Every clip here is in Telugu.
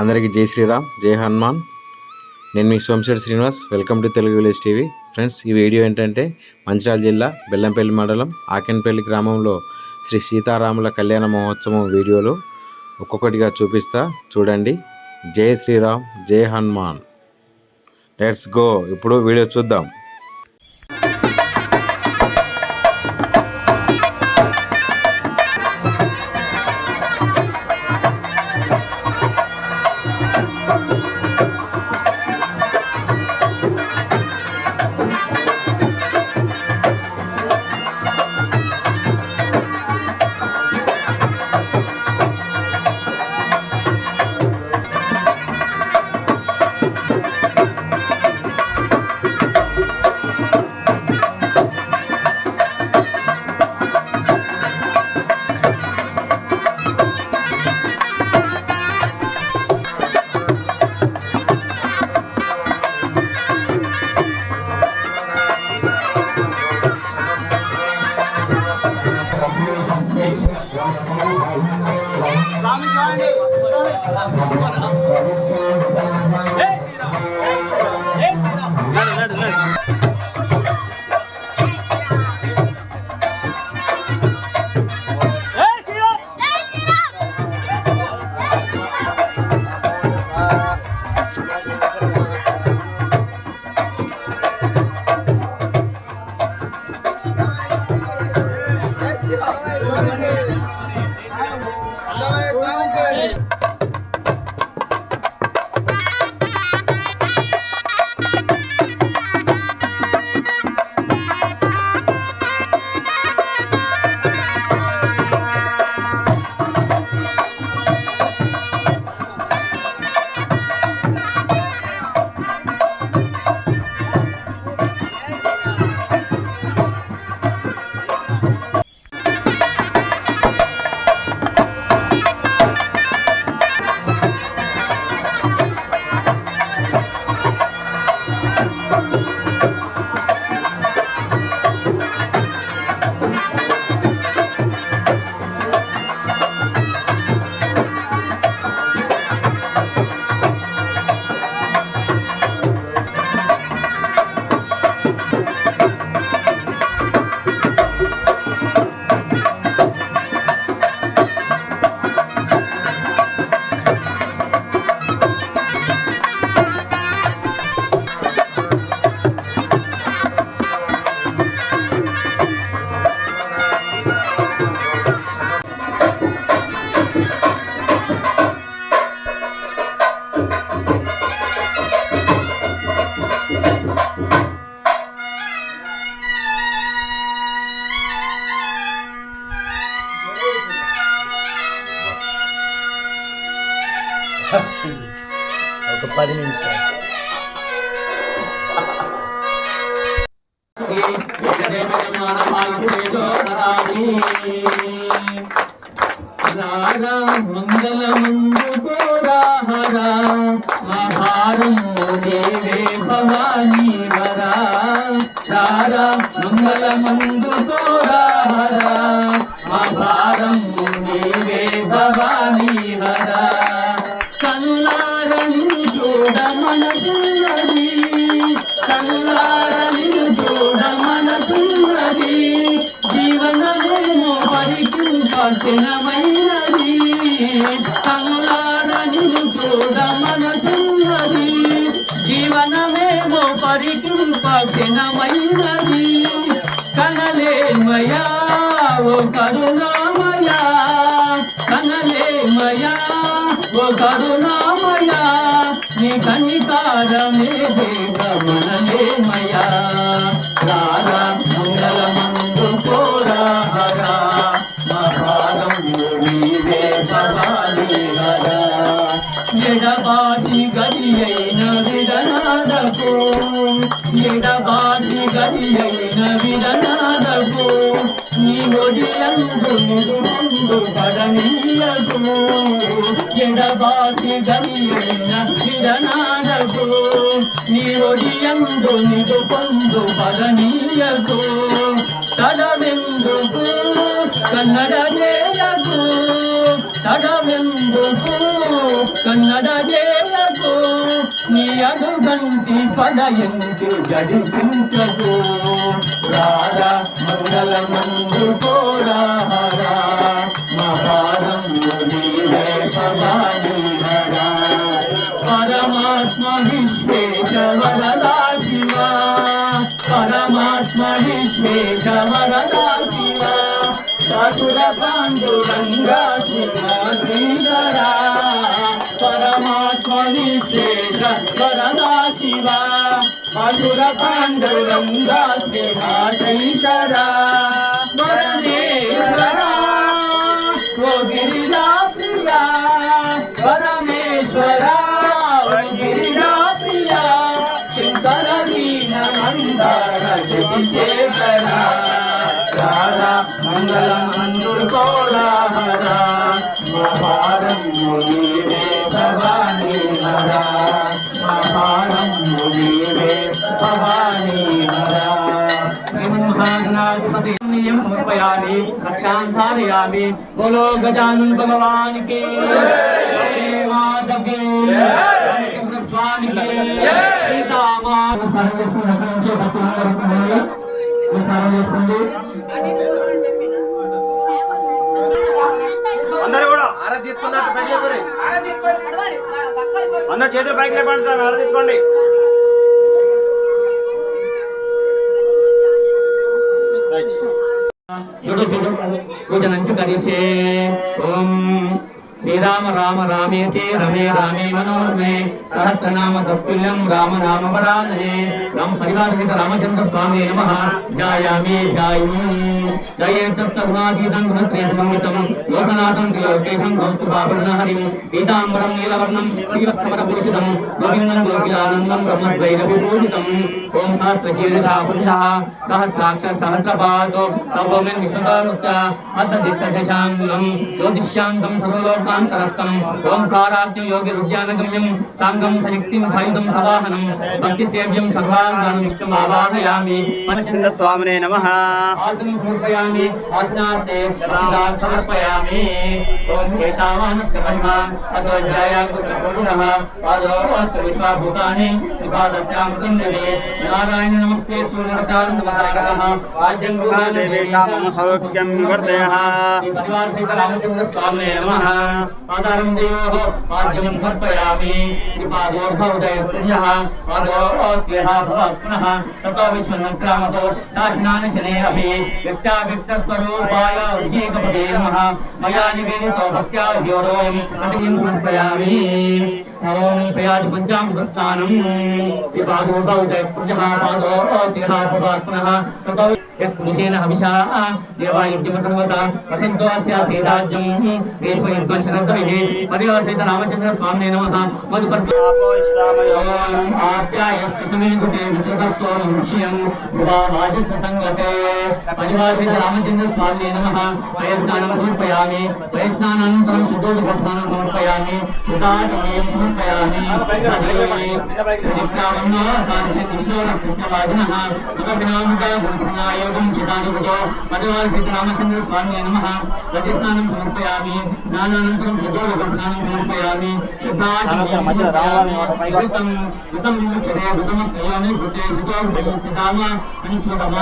అందరికీ జై శ్రీరామ్ జై హనుమాన్. నేను మీ Somashetty Srinivas. Welcome to Telugu village TV. Friends ఈ వీడియో ఏంటంటే మంచిర్యాల జిల్లా బెల్లంపల్లి మండలం ఆకెన్పల్లి గ్రామంలో శ్రీ సీతారాముల కళ్యాణ మహోత్సవం వీడియోలు ఒక్కొక్కటిగా చూపిస్తా. చూడండి. జై శ్రీరామ్ జై హనుమాన్. లెట్స్ గో ఇప్పుడు వీడియో చూద్దాం. రారా మంగళమందు కూడా హరా మహారం దేవే భవానీ వరా కనులారని చూడ మనకున్నది కనులారని చూడ మనకున్నది వారి పరికి పట్టణమైనది కనలేమయా ఓ కరుణామయా కనలేమయా ఓ కరుణామయా నీ కనికారమే దేవమనలేమయా రారా మంగళమందు కోరా మహారం ఎడబాటి గది అయిన విడనాడకు ఎడబాటి గది అయిన విడనాడకు నీ ఒడియందు నిరుందు పడనీయకు ఎడబాటి గది అయిన విడనాడకు నీ ఒడియందు నిరు పొందు పడనీయకు తడవెందుకు కన్నడ నేలకు తడమెందుకు కన్నడ జేయకు నీ అడుగంటి పదయంతి జడిపించకు. రారా మంగళ మందు కోరారా మహారం పరమాత్మ విశ్వేశ్వరదా శివ పరమాత్మ విశ్వేశ్వరదా శివ ససుర పాండురంగా శివ శ్రీధరా పరమాత్మ విశ్వేశ శివ. మధుర పాండురంగా శివ శ్రీధరా పరమేశ్వరా ఓ గిరిజా ప్రియా పరమేశ్వరా గిరిజా ప్రియా శంకర మందార రాధా మంగళ మందుర్ కోలాహర మహారం మునివే భవానీ హర మహారం మునివే భవానీ హర సింహాసనాధిపతి నియం సమర్పయామి రక్షాంధారయామి బోలో గజానన్ భగవాన్ కి మాధవి స్వామి కి సీతామా సంక్షేమ అందరూ కూడా ఆరా లేపరు అందరూ చేతులు పైకి లేపండి సార్ ఆరా తీసుకోండి. చూడు పూజ నుంచి కలిసే ఓం శ్రీరామ రామ రామేతి రమే రామే మనోరమే సహస్రనామ తత్తుల్యం రామ నామ వరాననే రామ పరివారిత రామచంద్ర స్వామి నమ ధ్యాయామి ధ్యాయం జయేతస్తర్వాధీతం గుణత్రేషమితం లోకనాథం త్రిలోకేశం కౌస్తుభాభరణ హరిం పీతాంబరం నీలవర్ణం శ్రీవత్సవర భూషితం గోవిందం గోపిలానందం బ్రహ్మద్వైరవిభూషితం ఓం సహస్రశీర్షా పురుషः సహస్రాక్ష సహస్రపాదో తపోమిన్ విశ్వదాముక్త అద్దదిష్టదశాంగులం జ్యోతిష్యాంతం సర్వలోకాంతరస్థం ఓంకారాజ్ఞ యోగి రుద్యానగమ్యం సాంగం సయుక్తిం సాయుధం సవాహనం భక్తి సేవ్యం సర్వాంగానం విష్ణుమావాహయామి చిన్న స్వామినే నమ ఆసనం సమర్పయామి ఆసనార్థే సదాన్ సమర్పయామి ఓం ఏతావానస్య మహిమా అతో జయాకుశపురుషః పాదో అస్య విశ్వాభూతాని త్రిపాదస్యామృతం దేవే నారాయణ నమస్తే సూర్యనమస్కారం నమస్కారः ఆద్యం మమ సౌఖ్యం వివర్ధయ పరివార సహిత రామచంద్ర స్వామినే నమః पदरन्द्रयोः पाद्यं कर्पयामि कृपादो भवदय पुण्यः पादो स्वेहा भवनः ततो विश्वनक्रामतो नाशनानि शनेऽभि व्यक्ताव्यक्तस्वरूपाय ऋषिकपदे नमः मया निवेदितो भक्त्या द्योरोयं कर्पयामि ్రామచంద్రస్వామి నమస్ వయస్ వయస్ అనంతరం శుద్ధోదిస్థానం సమర్పయామి సమీకృతే విశ్వతస్వరం విషయం భువావాజస్య సంగతే రామచంద్ర స్వామి నమ వయస్నానం సమర్పయామి వయస్నానానంతరం శుద్ధోదకస్నానం సమర్పయామి శుద్ధాచమయం సమర్పయామి యోగం చిదానుభుతో పదవాసిత రామచంద్ర స్వామి నమ ప్రతిస్నానం సమర్పయామి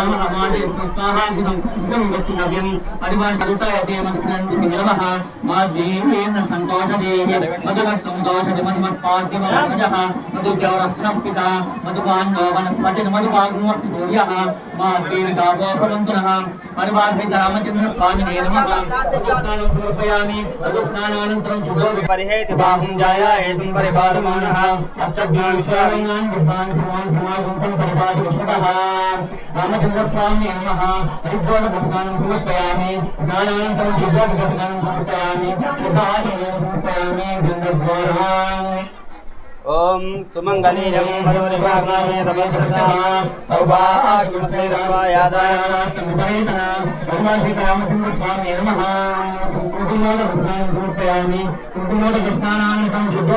స్నానానంతరం శుద్ధోదకం मनपान के बाद मजा हाँ मधु क्या और अस्त्रम पिता मधुपान गावन मचन मधुपान गुमर्त बोलिया हाँ माँ के निकाब बरंग रहा परिवार भी जहाँ मचन मचन पान नेर मगा अधुपना नंबर पे आमी अधुपना नानंत्रम चुबो परिहे ते बाहुं जाया ए तुम परे बाद मान हाँ अस्तक ज्ञान विश्वारण नान भगवान भगवान भगवान गुप्तन परिवार दोषता हाँ आमे चुबो पान नेर महा रिद्वान भगवान चुबो पे आमी ज्ञान नानंत्रम चुबो भगवान चुबो पे आमी चुबो आमी चुबो पे आमी गंदा भगवान Bye. బాహుం జాయ హేతుం పరిపాలమానః అష్టజ్ఞా విశ్వాసం రామచంద్ర స్వామి నమ పరిపూర్ణ స్నానం సమర్పయామి ఓం సుమంగళీరం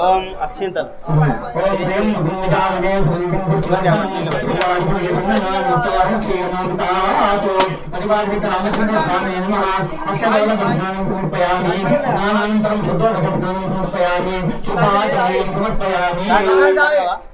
ఓం అక్షింతం ఓం యా ఫలనేరియా ఫలానిర్వాయాచ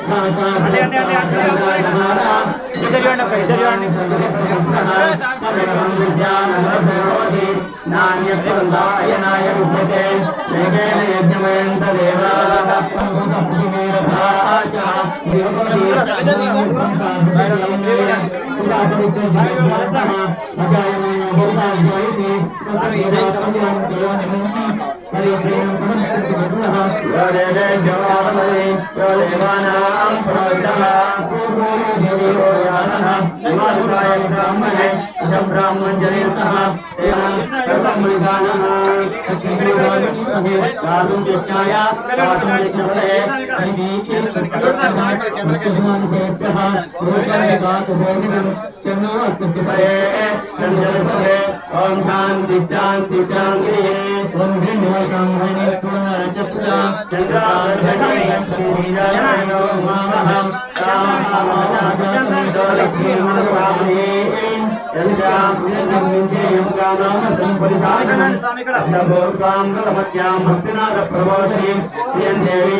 ఇద్దరు విద్యతే వేగేన యజ్ఞమయం బ్రాహ్మణ ब्राह्मण जनेता ఓం శాంతి శాంతి శాంతి. ఓం హ్రీం ఓం హ్రీం దేవీ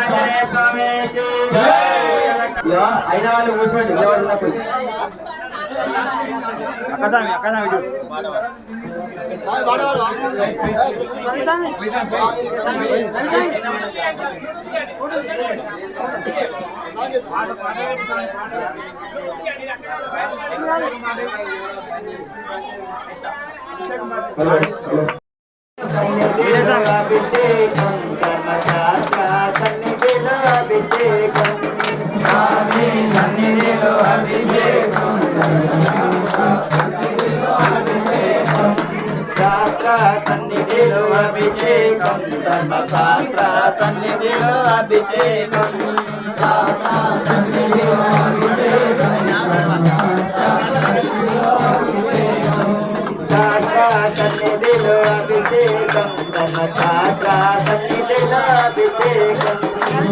ప్రాకారామాసాంతర్పయతి పరమేశ్వరాలు అయిన వాళ్ళు కూర్చోండి ఎవరు ఉన్నప్పుడు. అక్కసామి అక్కసామి అభిషేకం కర్మశాస్త్ర సన్నిధిలో అభిషేకం స్వామి సన్నిధిలో అభిషేకం. శాస్త్ర సన్నిధిలో అభిషేకం ధర్మశాస్త్ర సన్నిధిలో అభిషేకం శాస్త్ర సన్నిధిలో అభిషేకం ధర్మశాస్త్ర సన్నిధిలో అభిషేకం.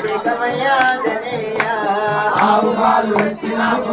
పాలాభిషేకమయ్య ఆంజనేయ ఆవు పాలు తెచ్చినాము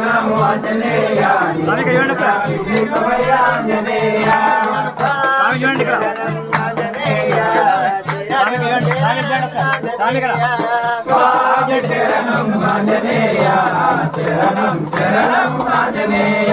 పెరుగు తెచ్చినాము ఆంజనేయ అభిషేకమయ్యా ఆంజనేయ స్వామి శరణం ఆంజనేయ. శరణం శరణం ఆంజనేయ.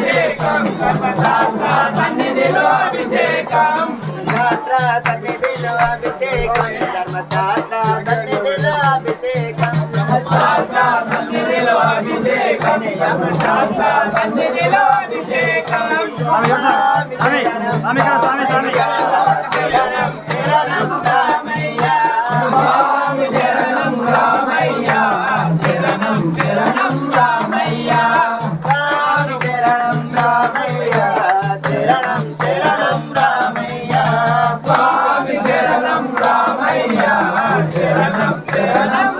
స్వామి శరణం రామయ్య శరణం శరణం రామయ్య స్వామి శరణం రామయ్య శరణం శరణం రామయ్య. స్వామి శరణం రామయ్య శరణం శరణం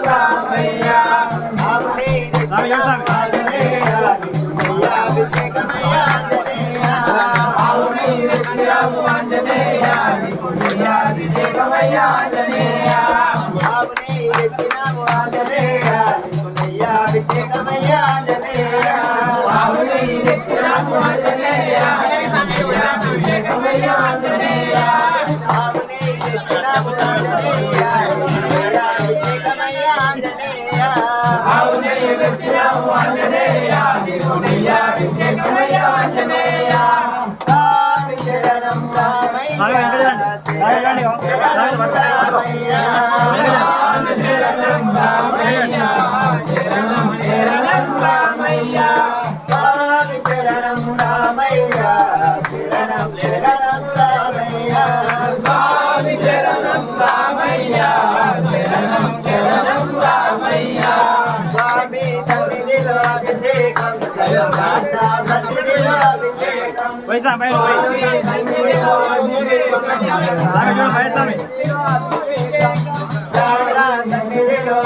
రామయ్య శరణం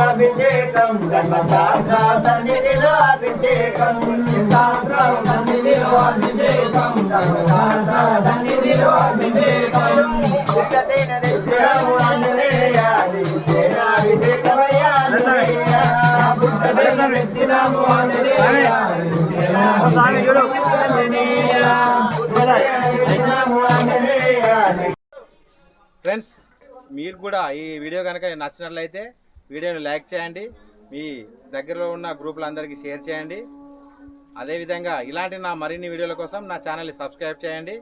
అభిషేకం. ధర్మశాస్త్ర సన్నిధిలో అభిషేకం శాస్త్ర సన్నిధిలో అభిషేకం ధర్మశాస్త్ర సన్నిధిలో అభిషేకం పుట్టతేన నిత్యము ఆంజనేయ నీకు సేనాభిషేకమయ్య ఆంజనేయ పుట్టదేశం ఫ్రెండ్స్ మీరు కూడా ఈ వీడియో కనుక నచ్చినట్లయితే వీడియోని లైక్ చేయండి. మీ దగ్గరలో ఉన్న గ్రూపులందరికీ షేర్ చేయండి. అదేవిధంగా ఇలాంటి నా మరిన్ని వీడియోల కోసం నా ఛానల్ని సబ్స్క్రైబ్ చేయండి.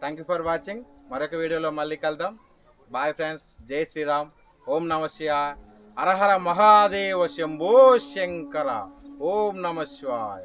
థ్యాంక్ యూ ఫర్ వాచింగ్ మరొక వీడియోలో మళ్ళీ కలుద్దాం. బాయ్ ఫ్రెండ్స్ జై శ్రీరామ్. ఓం నమ అరహర మహాదేవ శంభో శంకర. ఓం నమ శివాయ.